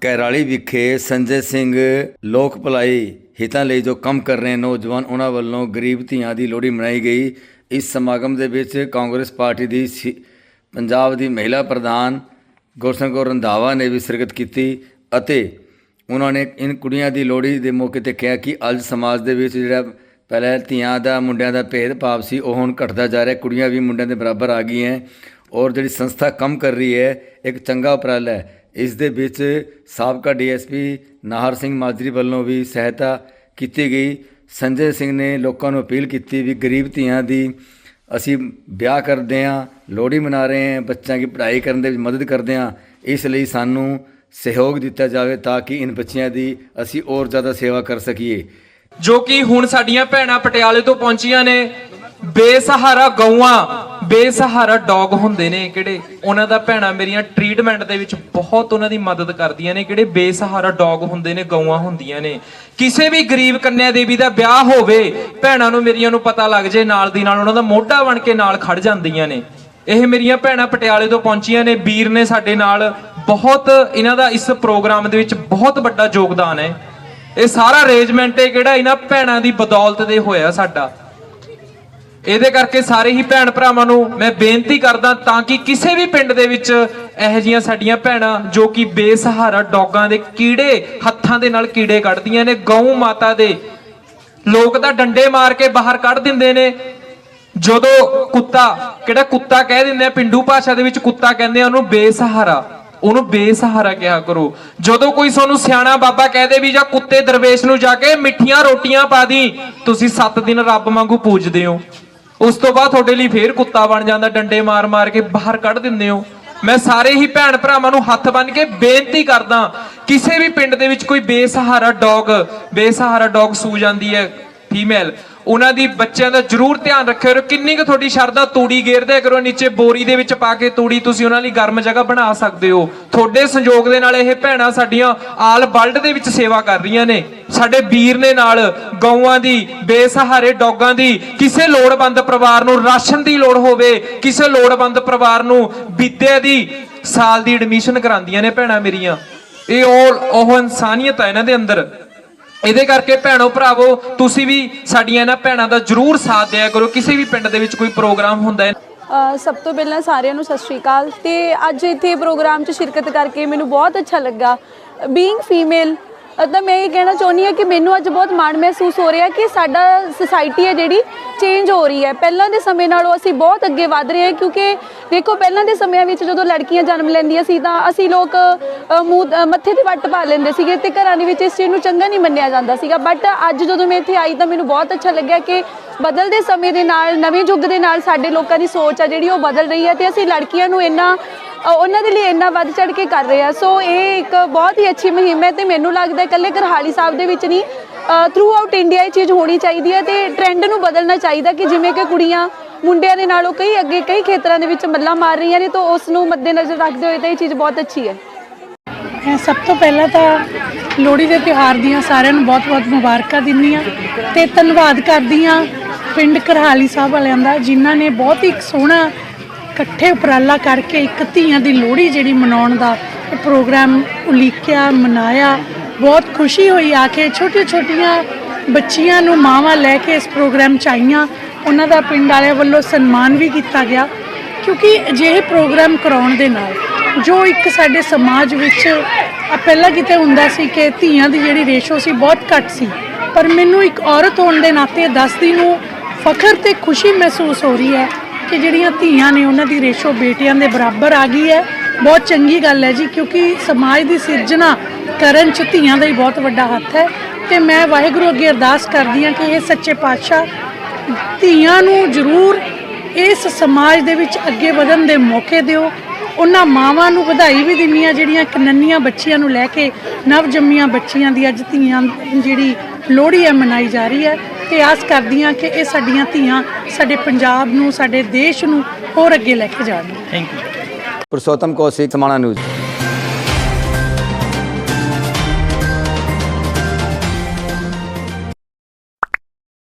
ਕੈਰਾਲੀ ਵਿਖੇ ਸੰਜੇ ਸਿੰਘ ਲੋਕ ਭਲਾਈ ਹਿੱਤਾਂ ਲਈ ਜੋ ਕੰਮ ਕਰ ਰਹੇ ਨੌਜਵਾਨ, ਉਹਨਾਂ ਵੱਲੋਂ ਗਰੀਬ ਧੀਆਂ ਦੀ ਲੋਹੜੀ ਮਨਾਈ ਗਈ। ਇਸ ਸਮਾਗਮ ਦੇ ਵਿੱਚ ਕਾਂਗਰਸ ਪਾਰਟੀ ਦੀ ਸੀ- ਪੰਜਾਬ ਦੀ ਮਹਿਲਾ ਪ੍ਰਧਾਨ ਗੁਰਸਨ ਕੌਰ ਰੰਧਾਵਾ ਨੇ ਵੀ ਸ਼ਿਰਕਤ ਕੀਤੀ ਅਤੇ ਉਹਨਾਂ ਨੇ ਇਨ ਕੁੜੀਆਂ ਦੀ ਲੋਹੜੀ ਦੇ ਮੌਕੇ ਤੇ ਕਿਹਾ ਕਿ ਅੱਜ ਸਮਾਜ ਦੇ ਵਿੱਚ ਜਿਹੜਾ ਪਹਿਲਾਂ ਧੀਆਂ ਦਾ, ਮੁੰਡਿਆਂ ਦਾ ਭੇਦਭਾਵ ਸੀ, ਉਹ ਹੁਣ ਘਟਦਾ ਜਾ ਰਿਹਾ। ਕੁੜੀਆਂ ਵੀ ਮੁੰਡਿਆਂ ਦੇ ਬਰਾਬਰ ਆ ਗਈਆਂ ਔਰ ਜਿਹੜੀ ਸੰਸਥਾ ਕੰਮ ਕਰ ਰਹੀ ਹੈ, ਇੱਕ ਚੰਗਾ ਉਪਰਾਲਾ ਹੈ। ਇਸ ਦੇ ਵਿੱਚ ਸਾਬਕਾ ਡੀਐਸਪੀ ਨਾਹਰ ਸਿੰਘ ਮਾਜਰੀ ਵੱਲੋਂ ਵੀ ਸਹਾਇਤਾ ਕੀਤੀ ਗਈ। ਸੰਜੇ ਸਿੰਘ ਨੇ ਲੋਕਾਂ ਨੂੰ ਅਪੀਲ ਕੀਤੀ ਵੀ ਗਰੀਬ ਧੀਆਂ ਦੀ ਅਸੀਂ ਵਿਆਹ ਕਰਦੇ ਹਾਂ, ਲੋਹੜੀ ਮਨਾ ਰਹੇ ਹਾਂ, ਬੱਚਿਆਂ ਦੀ ਪੜ੍ਹਾਈ ਕਰਨ ਦੇ ਵਿੱਚ ਮਦਦ ਕਰਦੇ ਹਾਂ, ਇਸ ਲਈ ਸਾਨੂੰ ਸਹਿਯੋਗ ਦਿੱਤਾ ਜਾਵੇ ਤਾਂ ਕਿ ਇਨ ਬੱਚਿਆਂ ਦੀ ਅਸੀਂ ਹੋਰ ਜ਼ਿਆਦਾ ਸੇਵਾ ਕਰ ਸਕੀਏ। ਜੋ ਕਿ ਹੁਣ ਸਾਡੀਆਂ ਭੈਣਾਂ ਪਟਿਆਲੇ ਤੋਂ ਪਹੁੰਚੀਆਂ ਨੇ, ਬੇਸਹਾਰਾ ਗਊਆਂ ਬੇਸਹਾਰਾ ਡੌਗ ਹੁੰਦੇ ਨੇ ਕਿਹੜੇ? ਉਹਨਾਂ ਦਾ ਭੈਣਾਂ ਮੇਰੀਆਂ ਟ੍ਰੀਟਮੈਂਟ ਦੇ ਵਿੱਚ ਬਹੁਤ ਉਹਨਾਂ ਦੀ ਮਦਦ ਕਰਦੀਆਂ ਨੇ, ਕਿਹੜੇ? ਬੇਸਹਾਰਾ ਡੌਗ ਹੁੰਦੇ ਨੇ, ਗਊਆਂ ਹੁੰਦੀਆਂ ਨੇ। ਕਿਸੇ ਵੀ ਗਰੀਬ ਕੰਨਿਆ ਦੇਵੀ ਦਾ ਵਿਆਹ ਹੋਵੇ, ਭੈਣਾਂ ਨੂੰ ਮੇਰੀਆਂ ਨੂੰ ਪਤਾ ਲੱਗ ਜੇ, ਨਾਲ ਦੀ ਨਾਲ ਉਹਨਾਂ ਦਾ ਮੋਢਾ ਬਣ ਕੇ ਨਾਲ ਖੜ ਜਾਂਦੀਆਂ ਨੇ। ਇਹ ਮੇਰੀਆਂ ਭੈਣਾਂ ਪਟਿਆਲੇ ਤੋਂ ਪਹੁੰਚੀਆਂ ਨੇ, ਵੀਰ ਨੇ ਸਾਡੇ ਨਾਲ ਬਹੁਤ ਇਹਨਾਂ ਦਾ ਇਸ ਪ੍ਰੋਗਰਾਮ ਦੇ ਵਿੱਚ ਬਹੁਤ ਵੱਡਾ ਯੋਗਦਾਨ ਹੈ। ਇਹ ਸਾਰਾ ਅਰੇਂਜਮੈਂਟ ਹੈ ਕਿਹੜਾ? ਇਹਨਾਂ ਭੈਣਾਂ ਦੀ ਬਦੌਲਤ ਦੇ ਹੋਇਆ ਸਾਡਾ। ਇਹਦੇ ਕਰਕੇ ਸਾਰੇ ਹੀ ਭੈਣ ਭਰਾਵਾਂ ਨੂੰ ਮੈਂ ਬੇਨਤੀ ਕਰਦਾ ਤਾਂ ਕਿ ਕਿਸੇ ਵੀ ਪਿੰਡ ਦੇ ਵਿੱਚ ਇਹੋ ਜੀਆਂ ਸਾਡੀਆਂ ਭੈਣਾਂ ਜੋ ਕਿ ਬੇਸਹਾਰਾ ਡੌਗਾਂ ਦੇ ਕੀੜੇ ਹੱਥਾਂ ਦੇ ਨਾਲ ਕੀੜੇ ਕੱਢਦੀਆਂ ਨੇ, ਗਊ ਮਾਤਾ ਦੇ, ਲੋਕ ਤਾਂ ਡੰਡੇ ਮਾਰ ਕੇ ਬਾਹਰ ਕੱਢ ਦਿੰਦੇ ਨੇ। ਜਦੋਂ ਕੁੱਤਾ, ਕਿਹੜਾ ਕੁੱਤਾ ਕਹਿ ਦਿੰਦੇ ਆ, ਪਿੰਡੂ ਭਾਸ਼ਾ ਦੇ ਵਿੱਚ ਕੁੱਤਾ ਕਹਿੰਦੇ ਆ, ਉਹਨੂੰ ਬੇਸਹਾਰਾ ਉਹਨੂੰ ਬੇਸਹਾਰਾ ਕਿਹਾ ਕਰੋ। ਜਦੋਂ ਕੋਈ ਤੁਹਾਨੂੰ ਸਿਆਣਾ ਬਾਬਾ ਕਹਦੇ ਵੀ ਜਾਂ ਕੁੱਤੇ ਦਰਵੇਸ਼ ਨੂੰ ਜਾ ਕੇ ਮਿੱਠੀਆਂ ਰੋਟੀਆਂ ਪਾ ਦੀ, ਤੁਸੀਂ 7 ਦਿਨ ਰੱਬ ਵਾਂਗੂ ਪੂਜਦੇ ਹੋ। ਉਸ ਤੋਂ ਬਾਅਦ ਤੁਹਾਡੇ ਲਈ ਫੇਰ ਕੁੱਤਾ ਬਣ ਜਾਂਦਾ, ਡੰਡੇ ਮਾਰ ਮਾਰ ਕੇ ਬਾਹਰ ਕੱਢ ਦਿੰਦੇ ਹੋ। ਮੈਂ ਸਾਰੇ ਹੀ ਭੈਣ ਭਰਾਵਾਂ ਨੂੰ ਹੱਥ ਬੰਨ ਕੇ ਬੇਨਤੀ ਕਰਦਾ, ਕਿਸੇ ਵੀ ਪਿੰਡ ਦੇ ਵਿੱਚ ਕੋਈ ਬੇਸਹਾਰਾ ਡੌਗ ਬੇਸਹਾਰਾ ਡੌਗ ਸੂ ਜਾਂਦੀ ਹੈ ਫੀਮੇਲ ਉਹਨਾਂ ਦੀ ਬੱਚਿਆਂ ਦਾ ਜਰੂਰ ਧਿਆਨ ਰੱਖਿਓ ਕਰੋ ਕਿੰਨੀ ਕੁ ਤੁਹਾਡੀ ਸ਼ਰਧਾ ਤੂੜੀ ਗੇਰਦੇ ਕਰੋ, ਨੀਚੇ ਬੋਰੀ ਦੇ ਵਿੱਚ ਪਾ ਕੇ ਤੂੜੀ ਤੁਸੀਂ ਉਹਨਾਂ ਲਈ ਗਰਮ ਜਗ੍ਹਾ ਬਣਾ ਸਕਦੇ ਹੋ। ਤੁਹਾਡੇ ਸੰਯੋਗ ਦੇ ਨਾਲ ਇਹ ਭੈਣਾਂ ਸਾਡੀਆਂ ਆਲ ਵਰਲਡ ਦੇ ਵਿੱਚ ਸੇਵਾ ਕਰ ਰਹੀਆਂ ਨੇ। ਸਾਡੇ ਵੀਰ ਨੇ ਨਾਲ ਗਊਆਂ ਦੀ, ਬੇਸਹਾਰੇ ਡੌਗਾਂ ਦੀ, ਕਿਸੇ ਲੋੜਵੰਦ ਪਰਿਵਾਰ ਨੂੰ ਰਾਸ਼ਨ ਦੀ ਲੋੜ ਹੋਵੇ, ਕਿਸੇ ਲੋੜਵੰਦ ਪਰਿਵਾਰ ਨੂੰ ਵਿਦਿਆ ਦੀ ਸਾਲ ਦੀ ਐਡਮਿਸ਼ਨ ਕਰਾਉਂਦੀਆਂ ਨੇ ਭੈਣਾਂ ਮੇਰੀਆਂ। ਇਹ ਉਹ ਉਹ ਇਨਸਾਨੀਅਤ ਹੈ ਇਹਨਾਂ ਦੇ ਅੰਦਰ। ਇਹਦੇ ਕਰਕੇ ਭੈਣੋ ਭਰਾਵੋ, ਤੁਸੀਂ ਵੀ ਸਾਡੀਆਂ ਇਹਨਾਂ ਭੈਣਾਂ ਦਾ ਜਰੂਰ ਸਾਥ ਦਿਆ ਕਰੋ। ਕਿਸੇ ਵੀ ਪਿੰਡ ਦੇ ਵਿੱਚ ਕੋਈ ਪ੍ਰੋਗਰਾਮ ਹੁੰਦਾ ਹੈ। ਸਭ ਤੋਂ ਪਹਿਲਾਂ ਸਾਰਿਆਂ ਨੂੰ ਸਤਿ ਸ਼੍ਰੀ ਅਕਾਲ। ਤੇ ਅੱਜ ਇੱਥੇ ਪ੍ਰੋਗਰਾਮ 'ਚ ਸ਼ਿਰਕਤ ਕਰਕੇ ਮੈਨੂੰ ਬਹੁਤ ਅੱਛਾ ਲੱਗਾ। ਬੀਇੰਗ ਫੀਮੇਲ ਤਾਂ ਮੈਂ ਇਹ ਕਹਿਣਾ ਚਾਹੁੰਦੀ ਹਾਂ ਕਿ ਮੈਨੂੰ ਅੱਜ ਬਹੁਤ ਮਾਣ ਮਹਿਸੂਸ ਹੋ ਰਿਹਾ ਕਿ ਸਾਡਾ ਸੁਸਾਇਟੀ ਹੈ ਜਿਹੜੀ ਚੇਂਜ ਹੋ ਰਹੀ ਹੈ। ਪਹਿਲਾਂ ਦੇ ਸਮੇਂ ਨਾਲੋਂ ਅਸੀਂ ਬਹੁਤ ਅੱਗੇ ਵਧ ਰਹੇ ਹਾਂ ਕਿਉਂਕਿ ਦੇਖੋ ਪਹਿਲਾਂ ਦੇ ਸਮਿਆਂ ਵਿੱਚ ਜਦੋਂ ਲੜਕੀਆਂ ਜਨਮ ਲੈਂਦੀਆਂ ਸੀ ਤਾਂ ਅਸੀਂ ਲੋਕ ਮੂੰਹ ਮੱਥੇ ਤੇ ਵੱਟ ਪਾ ਲੈਂਦੇ ਸੀਗੇ ਤੇ ਘਰਾਂ ਦੇ ਵਿੱਚ ਇਸ ਚੀਜ਼ ਨੂੰ ਚੰਗਾ ਨਹੀਂ ਮੰਨਿਆ ਜਾਂਦਾ ਸੀਗਾ। ਬਟ ਅੱਜ ਜਦੋਂ ਮੈਂ ਇੱਥੇ ਆਈ ਤਾਂ ਮੈਨੂੰ ਬਹੁਤ ਅੱਛਾ ਲੱਗਿਆ ਕਿ ਬਦਲਦੇ ਸਮੇਂ ਦੇ ਨਾਲ, ਨਵੇਂ ਯੁੱਗ ਦੇ ਨਾਲ ਸਾਡੇ ਲੋਕਾਂ ਦੀ ਸੋਚ ਆ ਜਿਹੜੀ ਉਹ ਬਦਲ ਰਹੀ ਹੈ ਤੇ ਅਸੀਂ ਲੜਕੀਆਂ ਨੂੰ ਇੰਨਾ ਉਹਨਾਂ ਦੇ ਲਈ ਇੰਨਾ ਵੱਧ ਚੜ ਕੇ ਕਰ ਰਹੇ ਆ। ਸੋ ਇਹ ਇੱਕ ਬਹੁਤ ਹੀ ਅੱਛੀ ਮੁਹਿੰਮ ਹੈ ਤੇ ਮੈਨੂੰ ਲੱਗਦਾ ਇਕੱਲੇ ਕਰਹਾਲੀ ਸਾਹਿਬ ਦੇ ਵਿੱਚ ਨਹੀਂ ਥਰੂ ਆਊਟ ਇੰਡੀਆ ਇਹ ਚੀਜ਼ ਹੋਣੀ ਚਾਹੀਦੀ ਹੈ ਤੇ ਟ੍ਰੈਂਡ ਨੂੰ ਬਦਲਣਾ ਚਾਹੀਦਾ ਕਿ ਜਿਵੇਂ ਕਿ ਕੁੜੀਆਂ ਮੁੰਡਿਆਂ ਦੇ ਨਾਲੋਂ ਕਈ ਅੱਗੇ ਕਈ ਖੇਤਰਾਂ ਦੇ ਵਿੱਚ ਮੱਲਾਂ ਮਾਰ ਰਹੀਆਂ ਨੇ, ਤਾਂ ਉਸ ਨੂੰ ਮੱਦੇਨਜ਼ਰ ਰੱਖਦੇ ਹੋਏ ਤਾਂ ਇਹ ਚੀਜ਼ ਬਹੁਤ ਅੱਛੀ ਹੈ। ਮੈਂ ਸਭ ਤੋਂ ਪਹਿਲਾਂ ਤਾਂ ਲੋਹੜੀ ਦੇ ਤਿਉਹਾਰ ਦੀਆਂ ਸਾਰਿਆਂ ਨੂੰ ਬਹੁਤ-ਬਹੁਤ ਮੁਬਾਰਕਾਂ ਦਿੰਦੀ ਹਾਂ ਤੇ ਧੰਨਵਾਦ ਕਰਦੀ ਹਾਂ ਪਿੰਡ ਕਰਹਾਲੀ ਸਾਹਿਬ ਵਾਲਿਆਂ ਦਾ, ਜਿਨ੍ਹਾਂ ਨੇ ਬਹੁਤ ਹੀ ਸੋਹਣਾ ਇਕੱਠੇ ਉਪਰਾਲਾ ਕਰਕੇ ਇੱਕ ਧੀਆਂ ਦੀ ਲੋਹੜੀ ਜਿਹੜੀ ਮਨਾਉਣ ਦਾ ਪ੍ਰੋਗਰਾਮ ਉਲੀਕਿਆ, ਮਨਾਇਆ। ਬਹੁਤ ਖੁਸ਼ੀ ਹੋਈ ਆ ਕੇ ਛੋਟੀਆਂ-ਛੋਟੀਆਂ ਬੱਚੀਆਂ ਨੂੰ ਮਾਵਾਂ ਲੈ ਕੇ ਇਸ ਪ੍ਰੋਗਰਾਮ 'ਚ ਆਈਆਂ। ਉਹਨਾਂ ਦਾ ਪਿੰਡ ਵਾਲਿਆਂ ਵੱਲੋਂ ਸਨਮਾਨ ਵੀ ਕੀਤਾ ਗਿਆ, ਕਿਉਂਕਿ ਅਜਿਹੇ ਪ੍ਰੋਗਰਾਮ ਕਰਾਉਣ ਦੇ ਨਾਲ ਜੋ ਇੱਕ ਸਾਡੇ ਸਮਾਜ ਵਿੱਚ ਪਹਿਲਾਂ ਕਿਤੇ ਹੁੰਦਾ ਸੀ ਕਿ ਧੀਆਂ ਦੀ ਜਿਹੜੀ ਰੇਸ਼ੋ ਸੀ ਬਹੁਤ ਘੱਟ ਸੀ, ਪਰ ਮੈਨੂੰ ਇੱਕ ਔਰਤ ਹੋਣ ਦੇ ਨਾਤੇ ਦੱਸਦੀ ਨੂੰ ਫਖਰ ਤੇ ਖੁਸ਼ੀ ਮਹਿਸੂਸ ਹੋ ਰਹੀ ਹੈ ਕਿ ਜਿਹੜੀਆਂ ਧੀਆਂ ਨੇ ਉਹਨਾਂ ਦੀ ਰੇਸ਼ੋ ਬੇਟਿਆਂ ਦੇ ਬਰਾਬਰ ਆ ਗਈ ਹੈ। ਬਹੁਤ ਚੰਗੀ ਗੱਲ ਹੈ ਜੀ, ਕਿਉਂਕਿ ਸਮਾਜ ਦੀ ਸਿਰਜਣਾ ਕਰਨ ਚ ਧੀਆਂ ਦਾ ਹੀ ਬਹੁਤ ਵੱਡਾ ਹੱਥ ਹੈ। ਤੇ ਮੈਂ ਵਾਹਿਗੁਰੂ ਅੱਗੇ ਅਰਦਾਸ ਕਰਦੀ ਹਾਂ ਕਿ ਇਹ ਸੱਚੇ ਪਾਤਸ਼ਾਹ ਧੀਆਂ ਨੂੰ ਜ਼ਰੂਰ ਇਸ ਸਮਾਜ ਦੇ ਵਿੱਚ ਅੱਗੇ ਵਧਣ ਦੇ ਮੌਕੇ ਦਿਓ। ਉਹਨਾਂ ਮਾਵਾਂ ਨੂੰ ਵਧਾਈ ਵੀ ਦਿੰਨੀ ਆ, ਜਿਹੜੀਆਂ ਕਨੰਨੀਆਂ ਬੱਚੀਆਂ ਨੂੰ ਲੈ ਕੇ ਨਵਜੰਮੀਆਂ ਬੱਚੀਆਂ ਦੀ ਅੱਜ ਧੀਆਂ ਜਿਹੜੀ ਲੋਹੜੀ ਹੈ ਮਨਾਈ ਜਾ ਰਹੀ ਹੈ। ਤੇ ਆਸ ਕਰਦੀ ਹਾਂ ਕਿ ਇਹ ਸਾਡੀਆਂ ਧੀਆਂ ਸਾਡੇ ਪੰਜਾਬ ਨੂੰ, ਸਾਡੇ ਦੇਸ਼ ਨੂੰ ਹੋਰ ਅੱਗੇ ਲੈ ਕੇ ਜਾਣਗੀਆਂ thank you Purshottam Kaushik Samana news.